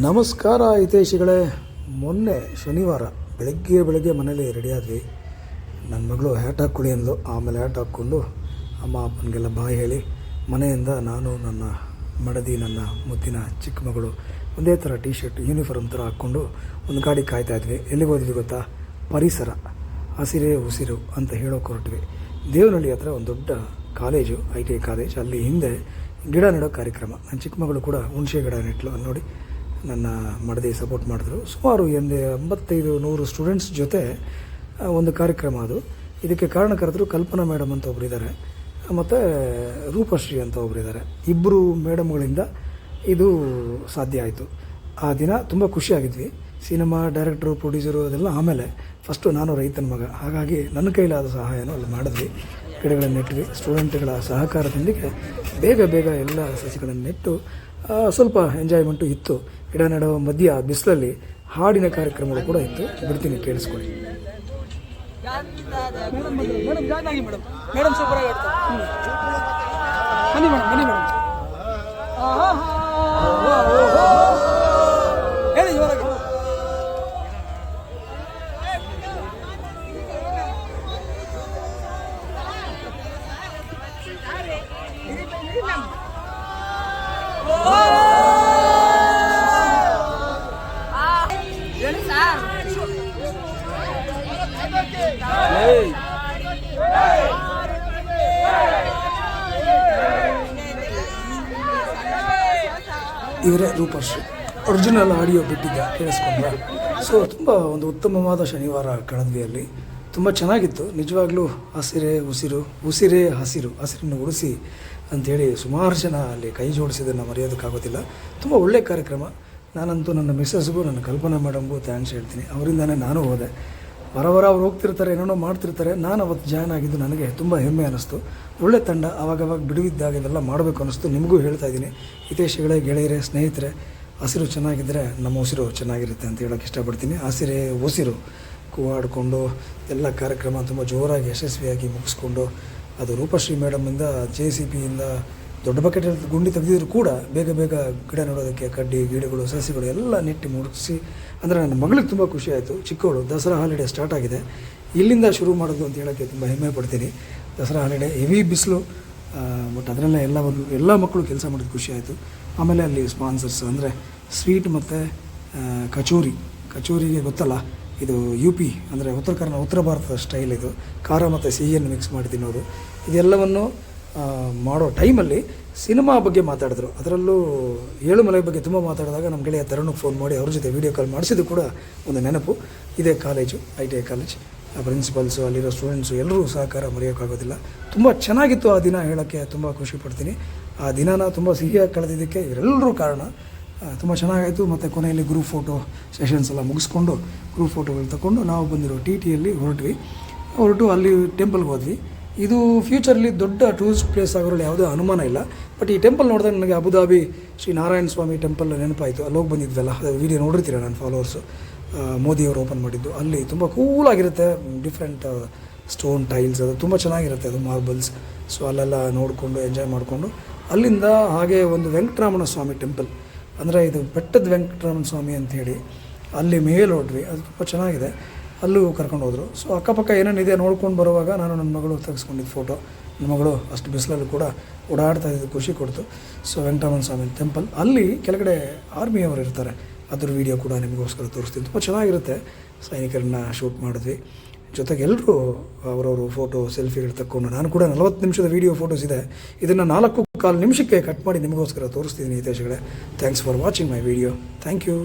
ನಮಸ್ಕಾರ ಹಿತೈಷಿಗಳೇ. ಮೊನ್ನೆ ಶನಿವಾರ ಬೆಳಗ್ಗೆ ಬೆಳಗ್ಗೆ ಮನೇಲಿ ರೆಡಿಯಾದ್ವಿ. ನನ್ನ ಮಗಳು ಹ್ಯಾಟ್ ಹಾಕ್ಕೊಳ್ಳಿ ಅಂದಳು ಆಮೇಲೆ ಹ್ಯಾಟ್ ಹಾಕ್ಕೊಂಡು ಅಮ್ಮ ಅಪ್ಪನಿಗೆಲ್ಲ ಬಾಯಿ ಹೇಳಿ, ಮನೆಯಿಂದ ನಾನು ನನ್ನ ಮಡದಿ, ನನ್ನ ಮುದ್ದಿನ ಚಿಕ್ಕ ಮಗಳು ಒಂದೇ ಥರ ಟಿ ಶರ್ಟ್ ಯೂನಿಫಾರ್ಮ್ ಥರ ಹಾಕ್ಕೊಂಡು ಒಂದು ಗಾಡಿ ಕಾಯ್ತಾ ಇದ್ವಿ. ಎಲ್ಲಿಗೆ ಹೋದ್ವಿ ಗೊತ್ತಾ? ಪರಿಸರ. ಹಸಿರೇ ಉಸಿರು ಅಂತ ಹೇಳೋಕೆ ಹೊರಟ್ವಿ. ದೇವನಹಳ್ಳಿ ಹತ್ರ ಒಂದು ದೊಡ್ಡ college, I T I college. ಅಲ್ಲಿ ಹಿಂದೆ ಗಿಡ ನೆಡೋ ಕಾರ್ಯಕ್ರಮ. ನನ್ನ ಚಿಕ್ಕ ಮಗಳು ಕೂಡ ಹುಣಸೆ ಗಿಡ ನೆಟ್ಲು ನೋಡಿ. ನನ್ನ ಮಡದಿ ಸಪೋರ್ಟ್ ಮಾಡಿದ್ರು. ಸುಮಾರು ಒಂದು ಎಂಬತ್ತೈದು ನೂರು ಸ್ಟೂಡೆಂಟ್ಸ್ ಜೊತೆ ಒಂದು ಕಾರ್ಯಕ್ರಮ ಅದು. ಇದಕ್ಕೆ ಕಾರಣಕರ್ತರು ಕಲ್ಪನಾ ಮೇಡಮ್ ಅಂತ ಒಬ್ಬರಿದ್ದಾರೆ ಮತ್ತು ರೂಪಶ್ರೀ ಅಂತ ಒಬ್ಬರಿದ್ದಾರೆ ಇಬ್ಬರು ಮೇಡಮ್ಗಳಿಂದ ಇದು ಸಾಧ್ಯ ಆಯಿತು. ಆ ದಿನ ತುಂಬ ಖುಷಿಯಾಗಿದ್ವಿ ಸಿನಿಮಾ ಡೈರೆಕ್ಟ್ರು ಪ್ರೊಡ್ಯೂಸರು ಅದೆಲ್ಲ ಆಮೇಲೆ ಫಸ್ಟು ನಾನು ರೈತನ ಮಗ. ಹಾಗಾಗಿ ನನ್ನ ಕೈಲಾದ ಸಹಾಯನೂ ಅಲ್ಲಿ ಮಾಡಿದ್ವಿ. ಗಿಡಗಳನ್ನು ನೆಟ್ವಿ ಸ್ಟೂಡೆಂಟ್ಗಳ ಸಹಕಾರದೊಂದಿಗೆ ಬೇಗ ಬೇಗ ಎಲ್ಲ ಸಸಿಗಳನ್ನು ನೆಟ್ಟು ಸ್ವಲ್ಪ ಎಂಜಾಯ್ಮೆಂಟು ಇತ್ತು. ಗಿಡ ನೆಡುವ ಮಧ್ಯ ಬಿಸಿಲಲ್ಲಿ ಹಾಡಿನ ಕಾರ್ಯಕ್ರಮಗಳು ಕೂಡ ಇತ್ತು. ಬಿಡ್ತೀನಿ, ಕೇಳಿಸ್ಕೊಳ್ಳಿ. Madam madam madam. ಸೂಪರ್ ಆಗಿ ಮೇಡಮ್ ಮೇಡಮ್. ಇವರೇ ರೂಪಶ್ರೀ ಒರಿಜಿನಲ್ ಆಡಿಯೋ ಬಿಟ್ಟಿದ್ದ ಕೇಳಿಸ್ಕೊಂಡ್ರೆ? ಸೊ ತುಂಬ ಒಂದು ಉತ್ತಮವಾದ ಶನಿವಾರ ಕಣದಿಯಲ್ಲಿ ತುಂಬ ಚೆನ್ನಾಗಿತ್ತು. ನಿಜವಾಗ್ಲೂ ಹಸಿರೇ ಉಸಿರು, ಉಸಿರೇ ಹಸಿರು, ಹಸಿರನ್ನು ಉಳಿಸಿ ಅಂಥೇಳಿ ಸುಮಾರು ಜನ ಅಲ್ಲಿ ಕೈ ಜೋಡಿಸಿದ್ದನ್ನು ಮರೆಯೋದಕ್ಕಾಗೋದಿಲ್ಲ. ತುಂಬ ಒಳ್ಳೆಯ ಕಾರ್ಯಕ್ರಮ. ನಾನಂತೂ ನನ್ನ ಮಿಸ್ಸಸ್ಗೂ, ನನ್ನ ಕಲ್ಪನಾ ಮೇಡಮ್ಗೂ ಥ್ಯಾಂಕ್ಸ್ ಹೇಳ್ತೀನಿ. ಅವರಿಂದನೇ ನಾನು ಹೋದೆ. ಬರ ಅವ್ರು ಹೋಗ್ತಿರ್ತಾರೆ, ಏನೇನೋ ಮಾಡ್ತಿರ್ತಾರೆ, ನಾನು ಅವತ್ತು ಜಾಯ್ನ್ ಆಗಿದ್ದು ನನಗೆ ತುಂಬ ಹೆಮ್ಮೆ ಅನ್ನಿಸ್ತು ಒಳ್ಳೆ ತಂಡ, ಅವಾಗವಾಗ ಬಿಡುವಿದ್ದಾಗ ಇದೆಲ್ಲ ಮಾಡಬೇಕು ಅನ್ನಿಸ್ತು ನಿಮಗೂ ಹೇಳ್ತಾ ಇದ್ದೀನಿ. ಹಿತೇಶಗಳೇ ಗೆಳೆಯರೇ, ಸ್ನೇಹಿತರೆ, ಹಸಿರು ಚೆನ್ನಾಗಿದ್ದರೆ ನಮ್ಮ ಉಸಿರು ಚೆನ್ನಾಗಿರುತ್ತೆ ಅಂತ ಹೇಳೋಕ್ಕೆ ಇಷ್ಟಪಡ್ತೀನಿ. ಹಸಿರೇ ಉಸಿರು ಕೂವಾಡಿಕೊಂಡು ಎಲ್ಲ ಕಾರ್ಯಕ್ರಮ ತುಂಬ ಜೋರಾಗಿ ಯಶಸ್ವಿಯಾಗಿ ಮುಗಿಸ್ಕೊಂಡು, ಅದು ರೂಪಶ್ರೀ ಮೇಡಮಿಂದ ಜೆ ಸಿ ಪಿಯಿಂದ ದೊಡ್ಡ ಬಕೆಟ್ ಗುಂಡಿ ತೆಗೆದಿದ್ರು ಕೂಡ ಬೇಗ ಬೇಗ ಗಿಡ ನೋಡೋದಕ್ಕೆ, ಕಡ್ಡಿ, ಗಿಡಗಳು, ಸಸಿಗಳು ಎಲ್ಲ ನೆಟ್ಟಿ ಮುಗಿಸಿ ಅಂದರೆ ನನ್ನ ಮಗಳಿಗೆ ತುಂಬ ಖುಷಿ ಆಯಿತು. ಚಿಕ್ಕವಳು ದಸರಾ ಹಾಲಿಡೇ ಸ್ಟಾರ್ಟ್ ಆಗಿದೆ. ಇಲ್ಲಿಂದ ಶುರು ಮಾಡೋದು ಅಂತ ಹೇಳೋಕ್ಕೆ ತುಂಬ ಹೆಮ್ಮೆ ಪಡ್ತೀನಿ. ದಸರಾ ಹಾಲಿಡೇ ಹೆವಿ ಬಿಸಿಲು. ಬಟ್ ಅದರಲ್ಲೇ ಎಲ್ಲ ಒಂದು, ಎಲ್ಲ ಮಕ್ಕಳು ಕೆಲಸ ಮಾಡಿದ ಖುಷಿ ಆಯಿತು. ಆಮೇಲೆ ಅಲ್ಲಿ ಸ್ಪಾನ್ಸರ್ಸ್ ಅಂದರೆ ಸ್ವೀಟ್ ಮತ್ತು ಕಚೋರಿ. ಕಚೋರಿಗೆ ಗೊತ್ತಲ್ಲ, ಇದು ಯು ಪಿ ಅಂದರೆ ಉತ್ತರ ಕರ್ನಾಟಕ ಉತ್ತರ ಭಾರತದ ಸ್ಟೈಲ್ ಇದು. ಖಾರ ಮತ್ತು ಸಿಹಿಯನ್ನು ಮಿಕ್ಸ್ ಮಾಡಿ ತಿನ್ನೋದು. ಇದೆಲ್ಲವನ್ನು ಮಾಡೋ ಟೈಮಲ್ಲಿ ಸಿನಿಮಾ ಬಗ್ಗೆ ಮಾತಾಡಿದ್ರು. ಅದರಲ್ಲೂ ಏಳುಮಲೆ ಬಗ್ಗೆ ತುಂಬ ಮಾತಾಡಿದಾಗ ನಮ್ಮ ಗೆಳೆಯ ತರಣಕ್ಕೆ ಫೋನ್ ಮಾಡಿ ಅವ್ರ ಜೊತೆ ವೀಡಿಯೋ ಕಾಲ್ ಮಾಡಿಸಿದ್ದು ಕೂಡ ಒಂದು ನೆನಪು. ಇದೇ college I T I college principals ಅಲ್ಲಿರೋ ಸ್ಟೂಡೆಂಟ್ಸು ಎಲ್ಲರೂ ಸಹಕಾರ ಮರೆಯೋಕ್ಕಾಗೋದಿಲ್ಲ. ತುಂಬ ಚೆನ್ನಾಗಿತ್ತು ಆ ದಿನ ಹೇಳೋಕ್ಕೆ, ತುಂಬ ಖುಷಿ ಪಡ್ತೀನಿ. ಆ ದಿನನ ತುಂಬ ಸಿಹಿಯಾಗಿ ಕಳೆದಿದ್ದಕ್ಕೆ ಇವರೆಲ್ಲರೂ ಕಾರಣ. ತುಂಬ ಚೆನ್ನಾಗಾಯಿತು. ಮತ್ತು ಕೊನೆಯಲ್ಲಿ ಗ್ರೂಪ್ ಫೋಟೋ ಸೆಷನ್ಸ್ ಎಲ್ಲ ಮುಗಿಸ್ಕೊಂಡು ಗ್ರೂಪ್ ಫೋಟೋಗಳು ತಗೊಂಡು ನಾವು ಬಂದಿರೋ ಟಿ ಟಿಯಲ್ಲಿ ಹೊರಟ್ವಿ. ಹೊರಟು ಅಲ್ಲಿ ಟೆಂಪಲ್ಗೆ ಹೋದ್ವಿ. ಇದು ಫ್ಯೂಚರಲ್ಲಿ ದೊಡ್ಡ ಟೂರಿಸ್ಟ್ ಪ್ಲೇಸ್ ಆಗೋದ್ರಲ್ಲಿ ಯಾವುದೇ ಅನುಮಾನ ಇಲ್ಲ. ಬಟ್ ಈ ಟೆಂಪಲ್ ನೋಡಿದಾಗ ನನಗೆ Abu Dhabi Shri Narayana Swami temple ನೆನಪಾಯಿತು. ಅಲ್ಲಿ ಹೋಗಿ ಬಂದಿದ್ವಲ್ಲ ವೀಡಿಯೋ ನೋಡಿರ್ತೀರ ನನ್ನ ಫಾಲೋವರ್ಸು ಮೋದಿಯವರು ಓಪನ್ ಮಾಡಿದ್ದು. ಅಲ್ಲಿ ತುಂಬ ಕೂಲಾಗಿರುತ್ತೆ ಡಿಫ್ರೆಂಟ್ ಸ್ಟೋನ್ ಟೈಲ್ಸ್ ಅದು ತುಂಬ ಚೆನ್ನಾಗಿರುತ್ತೆ ಅದು ಮಾರ್ಬಲ್ಸ್ ಸೊ ಅಲ್ಲೆಲ್ಲ ನೋಡಿಕೊಂಡು ಎಂಜಾಯ್ ಮಾಡಿಕೊಂಡು. ಅಲ್ಲಿಂದ ಹಾಗೆ ಒಂದು ವೆಂಕಟರಾಮಣ ಸ್ವಾಮಿ ಟೆಂಪಲ್ ಅಂದರೆ ಇದು ಬೆಟ್ಟದ ವೆಂಕಟರಾಮಣ ಸ್ವಾಮಿ ಅಂತ ಹೇಳಿ ಅಲ್ಲಿ ಮೇಲೆ ಹೊರಟ್ವಿ ಅದು ತುಂಬ ಚೆನ್ನಾಗಿದೆ. ಅಲ್ಲೂ ಕರ್ಕೊಂಡು ಹೋದರು. ಸೊ ಅಕ್ಕಪಕ್ಕ ಏನೇನಿದೆ ನೋಡ್ಕೊಂಡು ಬರುವಾಗ ನಾನು ನನ್ನ ಮಗಳು ತೆಗೆಸ್ಕೊಂಡಿದ್ದು ಫೋಟೋ ನನ್ನ ಮಗಳು ಅಷ್ಟು ಬಿಸಿಲಲ್ಲೂ ಕೂಡ ಓಡಾಡ್ತಾ ಇದ್ದು ಖುಷಿ ಕೊಡ್ತು. ಸೊ ವೆಂಕಟರಮಣ ಸ್ವಾಮಿ ಟೆಂಪಲ್ ಅಲ್ಲಿ ಕೆಳಗಡೆ ಆರ್ಮಿಯವರು ಇರ್ತಾರೆ. ಅದ್ರ ವೀಡಿಯೋ ಕೂಡ ನಿಮಗೋಸ್ಕರ ತೋರಿಸ್ತೀನಿ. ತುಂಬ ಚೆನ್ನಾಗಿರುತ್ತೆ. ಸೈನಿಕರನ್ನ ಶೂಟ್ ಮಾಡಿದ್ವಿ. ಜೊತೆಗೆ ಎಲ್ಲರೂ ಅವರವರು ಫೋಟೋ ಸೆಲ್ಫಿಗಳು ತಕ್ಕೊಂಡು ನಾನು ಕೂಡ ನಲವತ್ತು ನಿಮಿಷದ ವೀಡಿಯೋ ಫೋಟೋಸ್ ಇದೆ. ಇದನ್ನು ನಾಲ್ಕು ಕಾಲು ನಿಮಿಷಕ್ಕೆ ಕಟ್ ಮಾಡಿ ನಿಮಗೋಸ್ಕರ ತೋರಿಸ್ತಿದ್ದೀನಿ ಹಿತೇಶ್ಗಳೇ thanks for watching my video thank you